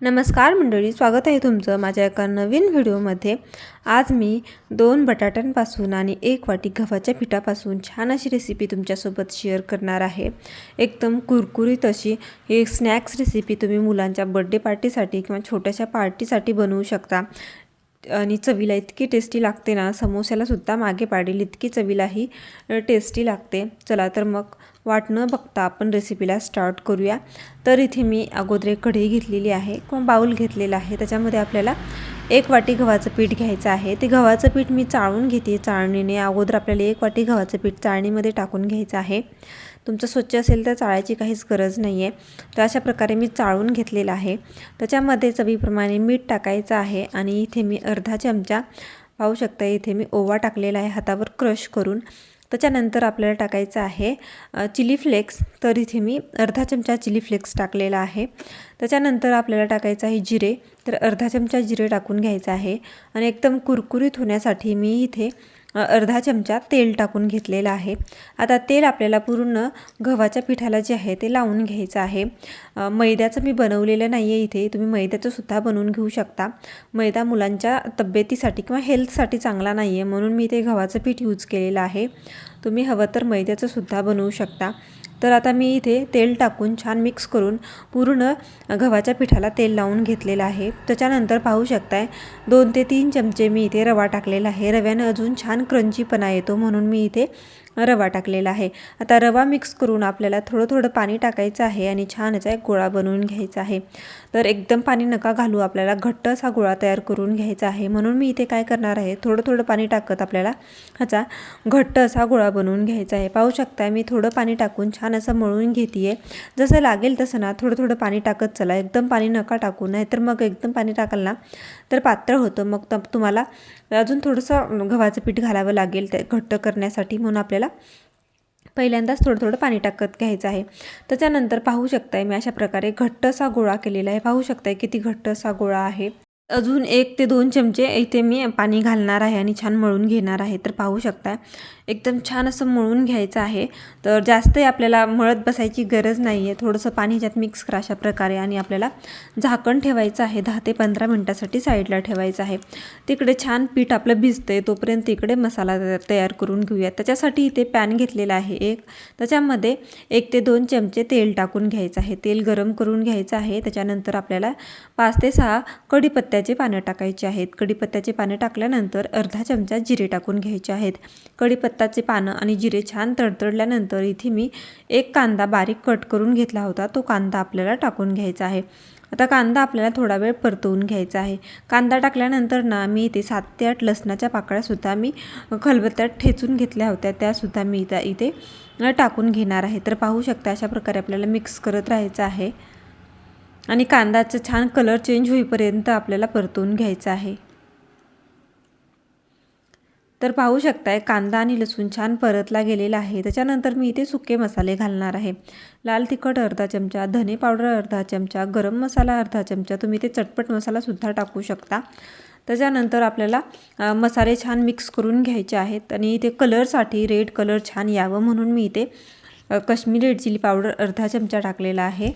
नमस्कार मंडळी स्वागत आहे तुमचं माझ्या एका नवीन व्हिडिओमध्ये. आज मी दोन बटाट्यांपासून आणि एक वाटी गव्हाच्या पिठापासून छान अशी रेसिपी तुमच्यासोबत शेअर करणार आहे. एकदम कुरकुरीत अशी एक स्नॅक्स रेसिपी तुम्ही मुलांच्या बड्डे पार्टीसाठी किंवा छोट्याशा पार्टीसाठी बनवू शकता. आणि चवीला इतकी टेस्टी लागते ना समोस्यालासुद्धा मागे पाडेल इतकी चवीलाही टेस्टी लागते. चला तर मग वाट न बघता आपण रेसिपीला स्टार्ट करूया. तर इथे मी अगोदर एक कढई घेतलेली आहे किंवा बाऊल घेतलेला आहे. त्याच्यामध्ये आपल्याला एक वाटी गव्हाचं पीठ घ्यायचं आहे. ते गव्हाचं पीठ मी चाळून घेते. चाळणीने अगोदर आपल्याला एक वाटी गव्हाचं पीठ चाळणीमध्ये टाकून घ्यायचं आहे. तुमचं स्वच्छ असेल तर चाळायची काहीच गरज नाही आहे तर अशा प्रकारे मी चाळून घेतलेलं आहे. त्याच्यामध्ये चवीप्रमाणे मीठ टाकायचं आहे आणि इथे मी अर्धा चमचा पाहू शकता इथे मी ओवा टाकलेला आहे हातावर क्रश करून. त्याच्यानंतर आपल्याला टाकायचं आहे चिली फ्लेक्स. तर इथे मी अर्धा चमचा चिली फ्लेक्स टाकलेला आहे. त्याच्यानंतर आपल्याला टाकायचं आहे जिरे. तर अर्धा चमचा जिरे टाकून घ्यायचं आहे. आणि एकदम कुरकुरीत होण्यासाठी मी इथे अर्धा चमचा तेल टाकून घेतलेलं आहे. आता तेल आपल्याला पूर्ण गव्हाच्या पिठाला जे आहे ते लावून घ्यायचं आहे. मैद्याचं मी बनवलेलं नाही आहे इथे. तुम्ही मैद्याचं सुद्धा बनवून घेऊ शकता. मैदा मुलांच्या तब्येतीसाठी किंवा हेल्थसाठी चांगला नाही आहे म्हणून मी ते गव्हाचं पीठ यूज केलेलं आहे. तुम्ही हवं तर मैद्याचं सुद्धा बनवू शकता. तर आता मी इथे तेल टाकून छान मिक्स करून पूर्ण गव्हाच्या पिठाला तेल लावून घेतलेलं आहे. त्याच्यानंतर पाहू शकताय दोन ते तीन चमचे मी इथे रवा टाकलेला आहे. रव्यानं अजून छान क्रंचीपणा येतो म्हणून मी इथे रवा टाकलेला आहे. आता रवा मिक्स करून आपल्याला थोडं थोडं पाणी टाकायचं आहे आणि छान याचा एक गोळा बनवून घ्यायचा आहे. तर एकदम पाणी नका घालू आपल्याला घट्ट असा गोळा तयार करून घ्यायचा आहे. म्हणून मी इथे काय करणार आहे थोडं थोडं पाणी टाकत आपल्याला ह्याचा घट्ट असा गोळा बनवून घ्यायचा आहे. पाहू शकता मी थोडं पाणी टाकून छान असं मळून घेते आहे जसं लागेल तसं ना थोडं थोडं पाणी टाकत चला. एकदम पाणी नका टाकू नाही तर मग एकदम पाणी टाकाल ना तर पातळ होतं. मग त तुम्हाला अजून थोडंसं गव्हाचं पीठ घालावं लागेल ते घट्ट करण्यासाठी. म्हणून आपल्याला पहिल्यांदाच थोडं थोडं पाणी टाकत घ्यायचं आहे. त्याच्यानंतर पाहू शकताय मी अशा प्रकारे घट्ट असा गोळा केलेला आहे. पाहू शकताय किती घट्ट असा गोळा आहे. अजून एक ते दोन चमचे इथे मी पाणी घालणार आहे आणि छान मळून घेणार आहे. तर पाहू शकता एकदम छान असं मळून घ्यायचं आहे. तर जास्तही आपल्याला मळत बसायची गरज नाही आहे थोडंसं पाणी ज्यात मिक्स करा अशा प्रकारे आणि आपल्याला झाकण ठेवायचं आहे. दहा ते पंधरा मिनटासाठी साईडला ठेवायचं आहे. तिकडे छान पीठ आपलं भिजतं आहे तोपर्यंत तिकडे मसाला तयार करून घेऊया. त्याच्यासाठी इथे पॅन घेतलेला आहे एक. त्याच्यामध्ये एक ते दोन चमचे तेल टाकून घ्यायचं आहे. तेल गरम करून घ्यायचं आहे. त्याच्यानंतर आपल्याला पाच ते सहा कढीपत्त्याचे पानं टाकायचे आहेत. कढीपत्त्याचे पानं टाकल्यानंतर अर्धा चमचा जिरे टाकून घ्यायचे आहेत. कढीपत्ता बत्ताचे पानं आणि जिरे छान तडतडल्यानंतर इथे मी एक कांदा बारीक कट करून घेतला होता. तो कांदा आपल्याला टाकून घ्यायचा आहे. आता कांदा आपल्याला थोडा वेळ परतवून घ्यायचा आहे. कांदा टाकल्यानंतर ना मी इथे सात ते आठ लसणाच्या पाकळ्यासुद्धा मी खलबत्त्यात ठेचून घेतल्या होत्या. त्यासुद्धा मी इथं इथे टाकून घेणार आहे. तर पाहू शकता अशा प्रकारे आपल्याला मिक्स करत राहायचं आहे. आणि कांदाचं छान कलर चेंज होईपर्यंत आपल्याला परतवून घ्यायचं आहे. तर पाहू शकताय कांदा आणि लसूण छान परतला गेलेला आहे. त्याच्यानंतर मी इथे सुके मसाले घालणार आहे. लाल तिखट अर्धा चमचा धने पावडर अर्धा चमचा गरम मसाला अर्धा चमचा तुम्ही ते चटपट मसालासुद्धा टाकू शकता. त्याच्यानंतर आपल्याला मसाले छान मिक्स करून घ्यायचे आहेत आणि इथे कलरसाठी रेड कलर छान यावं म्हणून मी इथे कश्मीरी रेड चिली पावडर अर्धा चमचा टाकलेला आहे.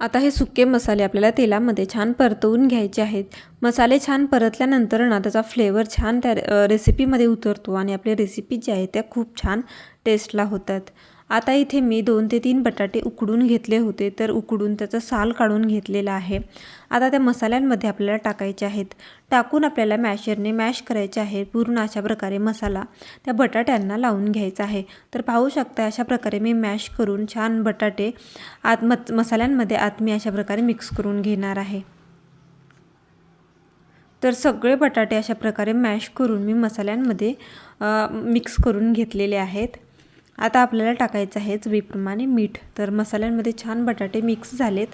आता हे सुके मसाले आपल्याला तेलामध्ये छान परतवून घ्यायचे आहेत. मसाले छान परतल्यानंतर ना त्याचा फ्लेवर छान त्या रेसिपीमध्ये उतरतो आणि आपली रेसिपी ज्या आहेत त्या खूप छान टेस्टला होतात. आता इथे मी दोन ते तीन बटाटे उकडून घेतले होते तर उकडून त्याचा साल काढून घेतलेला आहे. आता त्या मसाल्यांमध्ये आपल्याला टाकायचे आहेत. टाकून आपल्याला मॅशरने मॅश करायचे आहे पूर्ण अशा प्रकारे मसाला. त्या बटाट्यांना लावून घ्यायचा आहे. तर पाहू शकता अशा प्रकारे मी मॅश करून छान बटाटे आत म मसाल्यांमध्ये आत मी अशा प्रकारे मिक्स करून घेणार आहे. तर सगळे बटाटे अशा प्रकारे मॅश करून मी मसाल्यांमध्ये मिक्स करून घेतलेले आहेत. आता आपल्याला टाकायचं आहे चवीप्रमाणे मीठ. तर मसाल्यांमध्ये छान बटाटे मिक्स झालेत.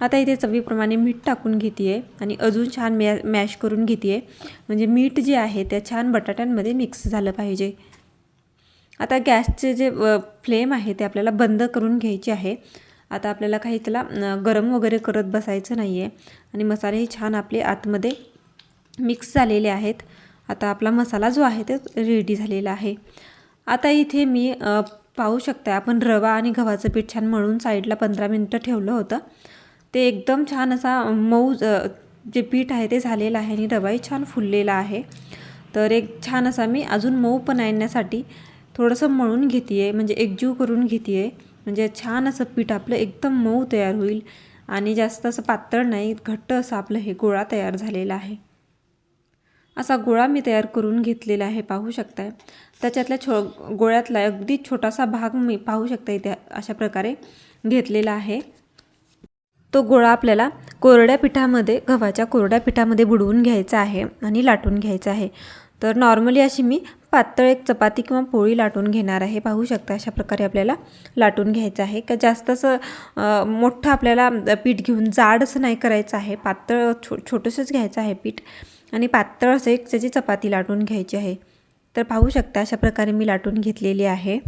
आता इथे चवीप्रमाणे मीठ टाकून घेते आहे आणि अजून छान मॅ मॅश करून घेते आहे म्हणजे मीठ जे आहे त्या छान बटाट्यांमध्ये मिक्स झालं पाहिजे. आता गॅसचे जे फ्लेम आहे ते आपल्याला बंद करून घ्यायचे आहे. आता आपल्याला काही त्याला गरम वगैरे करत बसायचं नाही आहे आणि मसालेही छान आपले आतमध्ये मिक्स झालेले आहेत. आता आपला मसाला जो आहे तो रेडी झालेला आहे. आता इथे मी पाहू शकता आपण रवा आणि गव्हाचं पीठ छान मळून साईडला पंधरा मिनटं ठेवलं होतं. ते एकदम छान असा मऊ जे पीठ आहे ते झालेलं आहे आणि रवाही छान फुललेला आहे. तर एक छान असा मी अजून मऊपणा येण्यासाठी थोडंसं मळून घेते आहे म्हणजे एकजीव करून घेते आहे म्हणजे छान असं पीठ आपलं एकदम मऊ तयार होईल आणि जास्त असं पातळ नाही घट्ट असं आपलं हे गोळा तयार झालेला आहे. असा गोळा मी तयार करून घेतलेला आहे पाहू शकताय. त्याच्यातल्या छो गोळ्यातला अगदी छोटासा भाग मी पाहू शकता इथे अशा प्रकारे घेतलेला आहे. तो गोळा आपल्याला कोरड्या पिठामध्ये गव्हाच्या कोरड्या पिठामध्ये बुडवून घ्यायचा आहे आणि लाटून घ्यायचा आहे. तर नॉर्मली अशी मी पातळ एक चपाती किंवा पोळी लाटून घेणार आहे पाहू शकता अशा प्रकारे आपल्याला लाटून घ्यायचं आहे. का जास्त असं मोठं आपल्याला पीठ घेऊन जाड असं नाही करायचं आहे पातळ छो छोटंसंच घ्यायचं आहे पीठ. आणि पातळ असं एक त्याची चपाती लाटून घ्यायची आहे. तर पाहू शकता अशा प्रकारे मी लाटून घेतलेली आहे.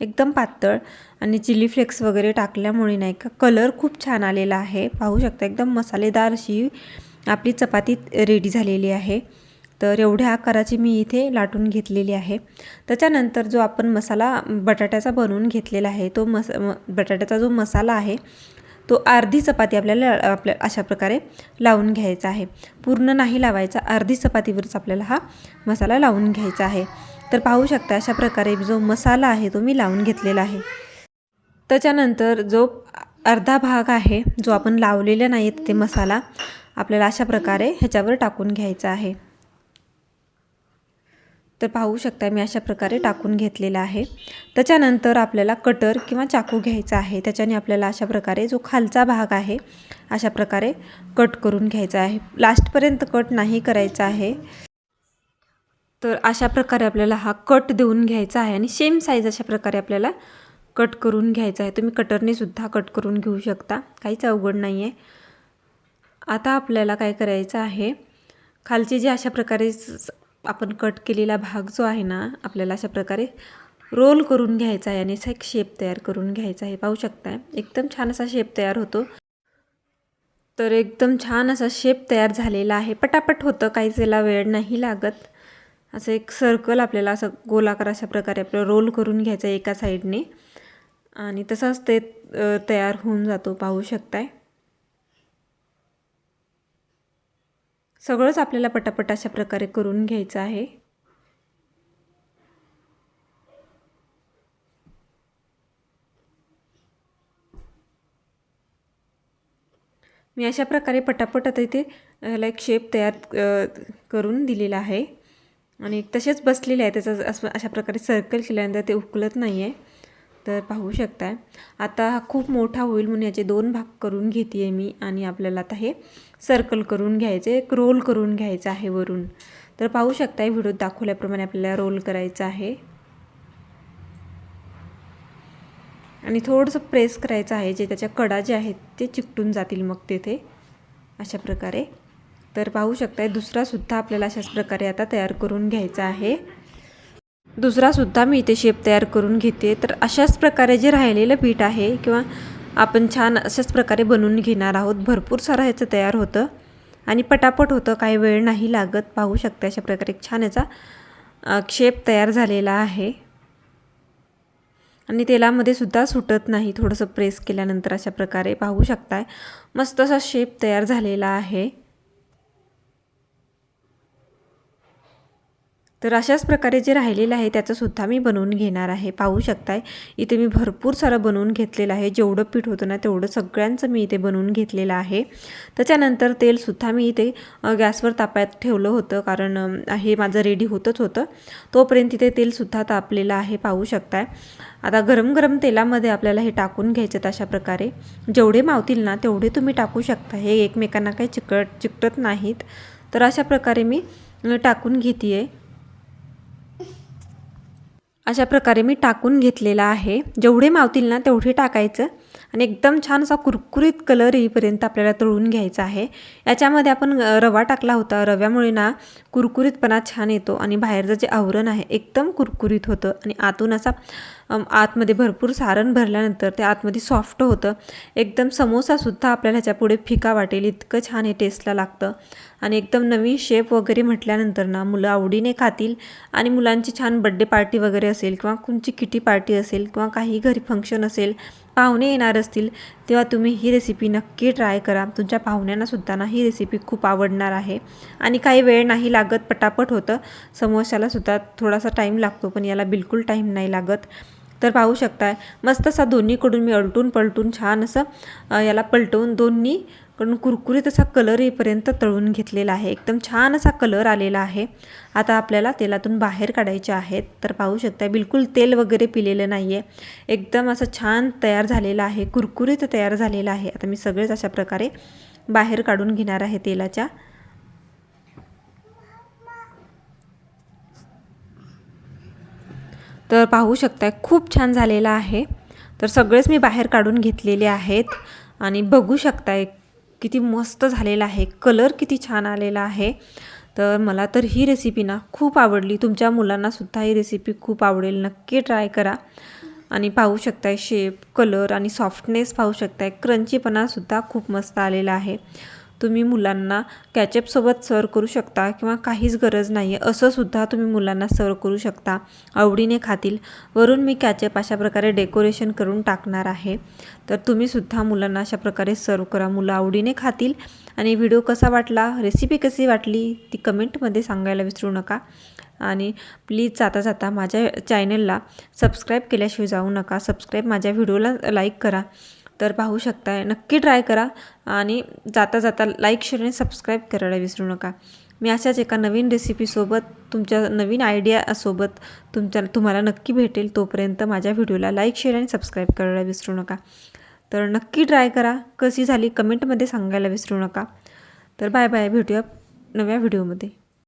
एकदम पातळ आणि चिली फ्लेक्स वगैरे टाकल्यामुळे नाही का कलर खूप छान आलेला आहे. पाहू शकता एकदम मसालेदार अशी आपली चपाती रेडी झालेली आहे. तर एवढ्या आकाराची मी इथे लाटून घेतलेली आहे. त्याच्यानंतर जो आपण मसाला बटाट्याचा बनवून घेतलेला आहे तो मस म- बटाट्याचा जो मसाला आहे तो अर्धी चपाती आपल्याला आपल्या अशा प्रकारे लावून घ्यायचा आहे. पूर्ण नाही लावायचा अर्धी चपातीवरच आपल्याला हा मसाला लावून घ्यायचा आहे. तर पाहू शकता अशा प्रकारे जो मसाला आहे तो मी लावून घेतलेला आहे. त्याच्यानंतर जो अर्धा भाग आहे जो आपण लावलेला नाही ते मसाला आपल्याला अशा प्रकारे ह्याच्यावर टाकून घ्यायचा आहे. तर पाहू शकता मी अशा प्रकारे टाकून घेतलेला आहे. त्याच्यानंतर आपल्याला कटर किंवा चाकू घ्यायचा आहे. त्याच्याने आपल्याला अशा प्रकारे जो खालचा भाग आहे अशा प्रकारे कट करून घ्यायचा आहे. लास्टपर्यंत कट नाही करायचा आहे. तर अशा प्रकारे आपल्याला हा कट देऊन घ्यायचा आहे आणि सेम साईज अशा प्रकारे आपल्याला कट करून घ्यायचा आहे. तुम्ही कटरने सुद्धा कट करून घेऊ शकता. काहीच अवघड नाही आहे. आता आपल्याला काय करायचं आहे खालचे जे अशा प्रकारे आपण कट केलेला भाग जो आहे ना आपल्याला अशा प्रकारे रोल करून घ्यायचा आहे आणि असा एक शेप तयार करून घ्यायचा आहे. पाहू शकताय? एकदम छान असा शेप तयार होतो. तर एकदम छान असा शेप तयार झालेला आहे. पटापट होतं काहीच याला वेळ नाही लागत. असं एक सर्कल आपल्याला असं गोलाकार अशा प्रकारे आपलं रोल करून घ्यायचं आहे एका साईडने आणि तसाच ते तयार होऊन जातो पाहू शकताय? सगळंच आपल्याला पटापट अशा प्रकारे करून घ्यायचं आहे. मी अशा प्रकारे पटापट आता इथे लाईक एक शेप तयार करून दिलेला आहे. आणि तसेच बसलेले आहे. त्याचा असं अशा प्रकारे सर्कल केल्यानंतर ते उकलत नाही आहे तर पाहू शकताय. आता हा खूप मोठा होईल म्हणून याचे दोन भाग करून घेते आहे मी आणि आपल्याला आता हे सर्कल करून घ्यायचे एक रोल करून घ्यायचं आहे वरून. तर पाहू शकताय व्हिडिओत दाखवल्याप्रमाणे आपल्याला रोल करायचं आहे. आणि थोडंसं प्रेस करायचं आहे जे त्याच्या कडा जे आहेत ते चिकटून जातील मग तेथे. अशा प्रकारे. तर पाहू शकताय दुसरासुद्धा आपल्याला अशाच प्रकारे आता तयार करून घ्यायचा आहे. दुसरासुद्धा मी इथे शेप तयार करून घेते. तर अशाच प्रकारे जे राहिलेलं पीठ आहे किंवा आपण छान अशाच प्रकारे बनवून घेणार आहोत भरपूर सारं ह्याचं तयार होतं. आणि पटापट होतं काही वेळ नाही लागत. पाहू शकते अशा प्रकारे छान याचा शेप तयार झालेला आहे. आणि तेलामध्ये सुद्धा सुटत नाही. थोडंसं प्रेस केल्यानंतर अशा प्रकारे पाहू शकताय. मस्त असा शेप तयार झालेला आहे. तर अशाच प्रकारे जे राहिलेलं आहे त्याचंसुद्धा मी बनवून घेणार आहे. पाहू शकताय इथे मी भरपूर सारं बनवून घेतलेलं आहे. जेवढं पीठ होतं ना तेवढं सगळ्यांचं मी इथे बनवून घेतलेलं आहे. त्याच्यानंतर तेलसुद्धा मी इथे गॅसवर तापायत ठेवलं होतं कारण हे माझं रेडी होतंच होतं. तोपर्यंत इथे तेलसुद्धा तापलेलं आहे पाहू शकताय. आता गरम गरम तेलामध्ये आपल्याला हे टाकून घ्यायचं अशा प्रकारे. जेवढे मावतील ना तेवढे तुम्ही टाकू शकता. हे एकमेकांना काही चिकट चिकटत नाहीत. तर अशा प्रकारे मी टाकून घेते आहे अशा प्रकारे मी टाकून घेतलेला आहे. जेवढे मावतील ना तेवढे टाकायचं. आणि एकदम छान असा कुरकुरीत कलर येईपर्यंत आपल्याला तळून घ्यायचा आहे. याच्यामध्ये आपण रवा टाकला होता. रव्यामुळे ना कुरकुरीतपणा छान येतो आणि बाहेरचं जे आवरण आहे एकदम कुरकुरीत होतं आणि आतून असा आतमध्ये भरपूर सारण भरल्यानंतर ते आतमध्ये सॉफ्ट होतं. एकदम समोसासुद्धा आपल्याला ह्याच्यापुढे फिका वाटेल इतकं छान हे टेस्टला लागतं. आणि एकदम नवीन शेप वगैरे म्हटल्यानंतर ना मुलं आवडीने खातील आणि मुलांची छान बड्डे पार्टी वगैरे असेल किंवा कुणची किटी पार्टी असेल किंवा काही घरी फंक्शन असेल पाहुणे येणार असतील तेव्हा तुम्ही ही रेसिपी नक्की ट्राय करा. तुमच्या पाहुण्यांनासुद्धा ना ही ही रेसिपी खूप आवडणार आहे. आणि काही वेळ नाही लागत पटापट होतं. समोशालासुद्धा थोडासा टाईम लागतो पण याला बिलकुल टाईम नाही लागत. तर पाहू शकताय मस्त असा दोन्हीकडून मी अलटून पलटून छान असं याला पलटवून दोन्हीकडून कुरकुरीत असा कलर येईपर्यंत तळून घेतलेला आहे. एकदम छान असा कलर आलेला आहे. आता आपल्याला तेलातून बाहेर काढायचे आहेत. तर पाहू शकता बिलकुल तेल वगैरे पिलेलं नाही आहे एकदम असं छान तयार झालेलं आहे कुरकुरीत तयार झालेलं आहे. आता मी सगळेच अशा प्रकारे बाहेर काढून घेणार आहे तेलाच्या. तर पाहू शकताय खूप छान झालेला आहे. तर सगळेच मी बाहेर काढून घेतलेले आहेत. आणि बघू शकताय किती मस्त झालेला आहे. कलर किती छान आलेला आहे. तर मला तर ही रेसिपी ना खूप आवडली. तुमच्या मुलांनासुद्धा ही रेसिपी खूप आवडेल. नक्की ट्राय करा. आणि पाहू शकताय शेप कलर आणि सॉफ्टनेस पाहू शकताय. क्रंचीपणासुद्धा खूप मस्त आलेला आहे. तुम्ही मुलांना कॅचअपसोबत सर्व करू शकता किंवा काहीच गरज नाही आहे असंसुद्धा तुम्ही मुलांना सर्व करू शकता. आवडीने खातील. वरून मी कॅचअप अशा प्रकारे डेकोरेशन करून टाकणार आहे. तर तुम्हीसुद्धा मुलांना अशा प्रकारे सर्व करा. मुलं आवडीने खातील. आणि व्हिडिओ कसा वाटला? रेसिपी कशी वाटली? ती कमेंटमध्ये सांगायला विसरू नका. आणि प्लीज जाता जाता माझ्या चॅनलला सबस्क्राईब केल्याशिवाय जाऊ नका. सबस्क्राईब माझ्या व्हिडिओला लाईक करा. तर पाहू शकताय. नक्की ट्राय करा आणि जाता जाता लाईक शेअर आणि सबस्क्राईब करायला विसरू नका. मी अशाच एका नवीन रेसिपीसोबत तुमच्या नवीन आयडियासोबत तुमच्या तुम्हाला नक्की भेटेल तोपर्यंत माझ्या व्हिडिओला लाईक शेअर आणि सबस्क्राईब करायला विसरू नका. तर नक्की ट्राय करा. कशी झाली कमेंटमध्ये सांगायला विसरू नका. तर बाय बाय भेटूया नव्या व्हिडिओमध्ये